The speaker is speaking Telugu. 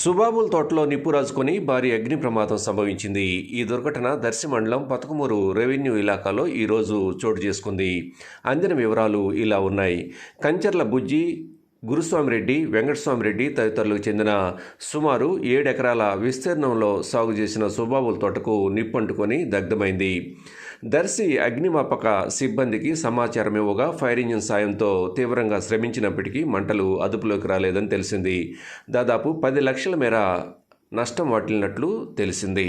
సుబాబుల్ తోటలో నిప్పు రాజుకొని భారీ అగ్ని ప్రమాదం సంభవించింది. ఈ దుర్ఘటన దర్శి మండలం పతకమూరు రెవెన్యూ ఇలాకాలో ఈరోజు చోటు చేసుకుంది. అందిన వివరాలు ఇలా ఉన్నాయి. కంచర్ల బుజ్జి గురుస్వామిరెడ్డి వెంకటస్వామిరెడ్డి తదితరులకు చెందిన సుమారు ఏడెకరాల విస్తీర్ణంలో సాగు చేసిన సుబాబుల తోటకు నిప్పంటుకొని దగ్ధమైంది. దర్శి అగ్నిమాపక సిబ్బందికి సమాచారం ఇవ్వగా ఫైర్ ఇంజిన్ సాయంతో తీవ్రంగా శ్రమించినప్పటికీ మంటలు అదుపులోకి రాలేదని తెలిసింది. దాదాపు పది లక్షల మేర నష్టం వాటిల్లినట్లు తెలిసింది.